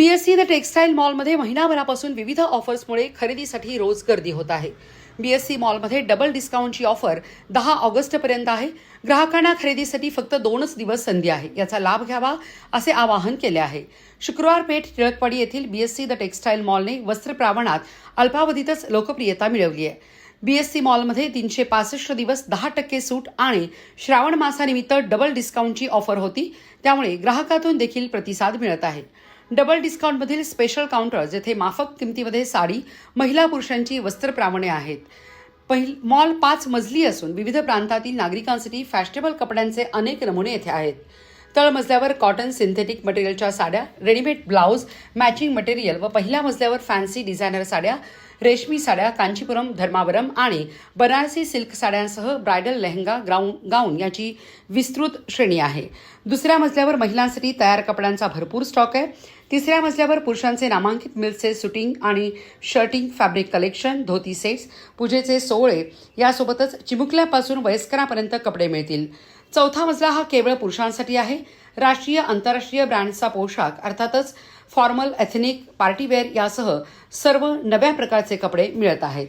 BSc the textile मॉलमध्ये महिनाभरापासून विविध ऑफर्समुळे खरेदीसाठी रोज गर्दी होत आहे. बीएससी मॉलमध्ये डबल डिस्काउंटची ऑफर दहा ऑगस्टपर्यंत आहे. ग्राहकांना खरेदीसाठी फक्त दोनच दिवस संधी आहे. याचा लाभ घ्यावा असे आवाहन केले आहे. शुक्रवार पेठ टिळकवाडी येथील बीएससी द टेक्स्टाईल मॉलने वस्त्र प्रावणात अल्पावधीतच लोकप्रियता मिळवली आहे. बीएससी मॉलमध्ये तीनशे पासष्ट दिवस दहा टक्के सूट आणि श्रावण मासानिमित्त डबल डिस्काउंटची ऑफर होती. त्यामुळे ग्राहकातून देखील प्रतिसाद मिळत आहे. डबल डिस्काउंटमधील स्पेशल काउंटर जेथे माफक किमतीमध्ये साडी महिला पुरुषांची वस्त्रप्रावणे आहेत. पहिल मॉल पाच मजली असून विविध प्रांतातील नागरिकांसाठी फॅशनेबल कपड्यांचे अनेक नमुने येथे आहेत. तळमजल्यावर कॉटन सिंथेटिक मटेरियलच्या साड्या रेडीमेड ब्लाऊज मॅचिंग मटेरियल व पहिल्या मजल्यावर फॅन्सी डिझायनर साड्या रेशमी साड्या कांचीपुरम धर्मावरम आणि बनारसी सिल्क साड्यांसह ब्रायडल लेहंगा ग्राउन गाऊन याची विस्तृत श्रेणी आहे. दुसऱ्या मजल्यावर महिलांसाठी तयार कपड्यांचा भरपूर स्टॉक आहे. तिसऱ्या मजल्यावर पुरुषांचे नामांकित मिल्सचे सुटिंग आणि shirting fabric collection dhoti sets पूजेचे सोहळे यासोबतच चिमुकल्यापासून वयस्करापर्यंत कपडे मिळतील. चौथा मजला हा केवळ पुरुषांसाठी आहे. राष्ट्रीय आंतरराष्ट्रीय ब्रँडचा पोशाख अर्थातच फॉर्मल एथनिक पार्टीवेअर यासह सर्व नव्या प्रकारचे कपडे मिळत आहेत.